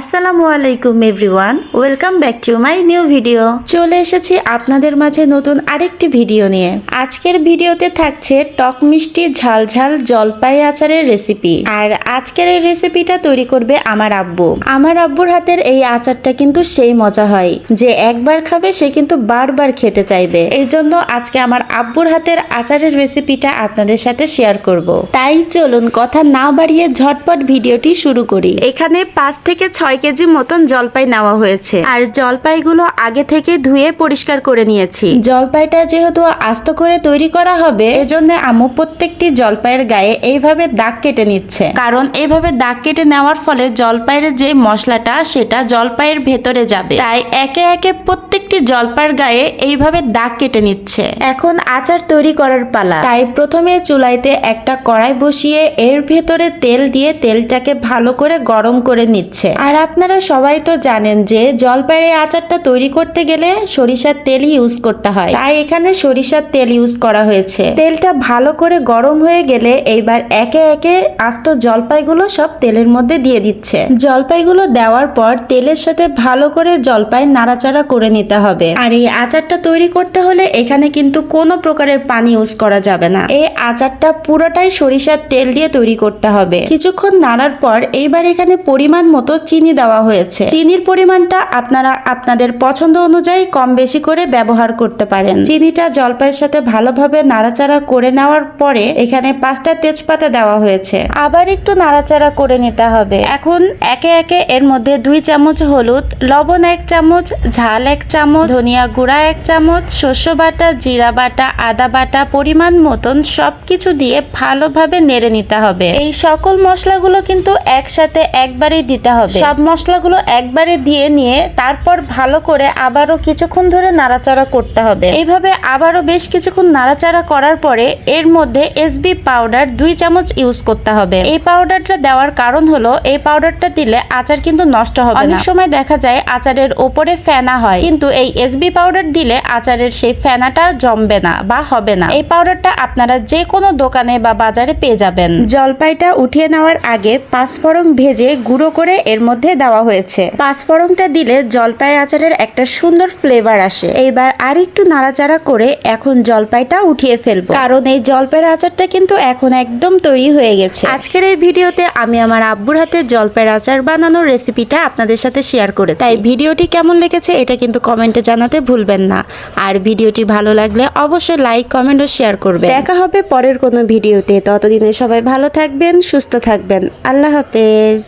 আসসালামু আলাইকুম everyone welcome back to my new video চলে এসেছি আপনাদের মাঝে নতুন আরেকটি ভিডিও নিয়ে। আজকের ভিডিওতে থাকছে টক মিষ্টি ঝাল ঝাল জলপাই আচারের রেসিপি আর আজকের এই রেসিপিটা তৈরি করবে আমার আব্বু। আমার আব্বুর হাতের এই আচারটা কিন্তু সেই মজা হয়। যে একবার খাবে, সে কিন্তু বারবার খেতে চাইবে। এই জন্য আজকে আমার আব্বুর হাতের আচারের রেসিপিটা আপনাদের সাথে শেয়ার করব। তাই চলুন কথা না বাড়িয়ে ঝটপট ভিডিওটি শুরু করি। এখানে পাঁচ থেকে ছয় কেজি মতন জলপাই নেওয়া হয়েছে। আর জলপাইগুলো আগে থেকে ধুয়ে পরিষ্কার করে নিয়েছি। জলপাইটা যেহেতু আস্ত করে তৈরি করা হবে, এজন্য আমু প্রত্যেকটি জলপাইয়ের গায়ে এইভাবে দাগ কেটে নিচ্ছে। কারণ এইভাবে দাগ কেটে নেওয়ার ফলে জলপাইয়ের যে মশলাটা, সেটা জলপাইয়ের ভেতরে যাবে। তাই একে একে প্রত্যেকটি জলপাইয়ের গায়ে এইভাবে দাগ কেটে নিচ্ছে। এখন আচার তৈরি করার পালা। তাই প্রথমে চুলাইতে একটা কড়াই বসিয়ে এর ভেতরে তেল দিয়ে তেলটাকে ভালো করে গরম করে নিচ্ছে। আর আপনারা সবাই তো জানেন যে জলপাইয়ের আচারটা তৈরি করতে গেলে সরিষার তেলই ইউজ করতে হয়। তাই এখানে সরিষার তেল ইউজ করা হয়েছে। তেলটা ভালো করে গরম হয়ে গেলে এইবার একে একে আস্ত জলপাইগুলো সব তেলের মধ্যে দিয়ে দিচ্ছে। জলপাইগুলো দেওয়ার পর তেলের সাথে ভালো করে জলপাই নাড়াচাড়া করে নিতে হবে। আর এই আচারটা তৈরি করতে হলে এখানে কিন্তু কোনো প্রকারের পানি ইউজ করা যাবে না। এই আচারটা পুরোটাই সরিষার তেল দিয়ে তৈরি করতে হবে। কিছুক্ষণ নাড়ার পর এইবার এখানে পরিমাণ মতো চিনি দেওয়া হয়েছে। চিনির পরিমাণটা আপনারা আপনাদের পছন্দ অনুযায়ী কম বেশি করে ব্যবহার করতে পারেন। চিনিটা জলপাইয়ের সাথে ভালোভাবে নাড়াচাড়া করে নেওয়ার পরে এখানে পাঁচটা তেজপাতা দেওয়া হয়েছে। আবার একটু নাড়াচাড়া করে নিতে হবে। এখন একে একে এর মধ্যে দুই চামচ হলুদ, লবণ এক চামচ, ঝাল এক চামচ, ধনিয়া গুঁড়া এক চামচ শস্য বাটা, জিরা বাটা, আদা বাটা পরিমাণ মতন সবকিছু দিয়ে ভালোভাবে নেড়ে নিতে হবে। এই সকল মশলাগুলো কিন্তু একসাথে একবারেই দিতে হবে। মশলাগুলো একবারে দিয়ে নিয়ে তারপর ভালো করে আবারও কিছুক্ষণ ধরে নাড়াচাড়া করতে হবে। এইভাবে আবারও বেশ কিছুক্ষণ নাড়াচাড়া করার পরে এর মধ্যে এসবি পাউডার দুই চামচ ইউজ করতে হবে। এই পাউডারটা দেওয়ার কারণ হলো, এই পাউডারটা দিলে আচার কিন্তু নষ্ট হবে অনেক সময় দেখা যায় আচারের ওপরে ফেনা হয়, কিন্তু এই এসবি পাউডার দিলে আচারের সেই ফেনাটা জমবে না বা হবে না। এই পাউডারটা আপনারা যে কোনো দোকানে বা বাজারে পেয়ে যাবেন। জলপাইটা উঠিয়ে নেওয়ার আগে পাঁচফোড়ন ভেজে গুঁড়ো করে এর মধ্যে দেওয়া হয়েছে। পাঁচফোড়নটা দিলে জলপাই আচারের একটা সুন্দর ফ্লেভার আসে। এইবার আর একটু নাড়াচাড়া করে এখন জলপাইটা উঠিয়ে ফেলব। কারণ এই জলপাইয়ের আচারটা কিন্তু এখন একদম তৈরি হয়ে গেছে। আজকের এই ভিডিওতে আমি আমার আব্বুর হাতে জলপাইয়ের আচার বানানোর রেসিপিটা আপনাদের সাথে শেয়ার করে তাই ভিডিওটি কেমন লেগেছে এটা কিন্তু কমেন্টে জানাতে ভুলবেন না। আর ভিডিওটি ভালো লাগলে অবশ্যই লাইক কমেন্ট ও শেয়ার করবেন। দেখা হবে পরের কোনো ভিডিওতে। ততদিনে সবাই ভালো থাকবেন, সুস্থ থাকবেন। আল্লাহ হাফেজ।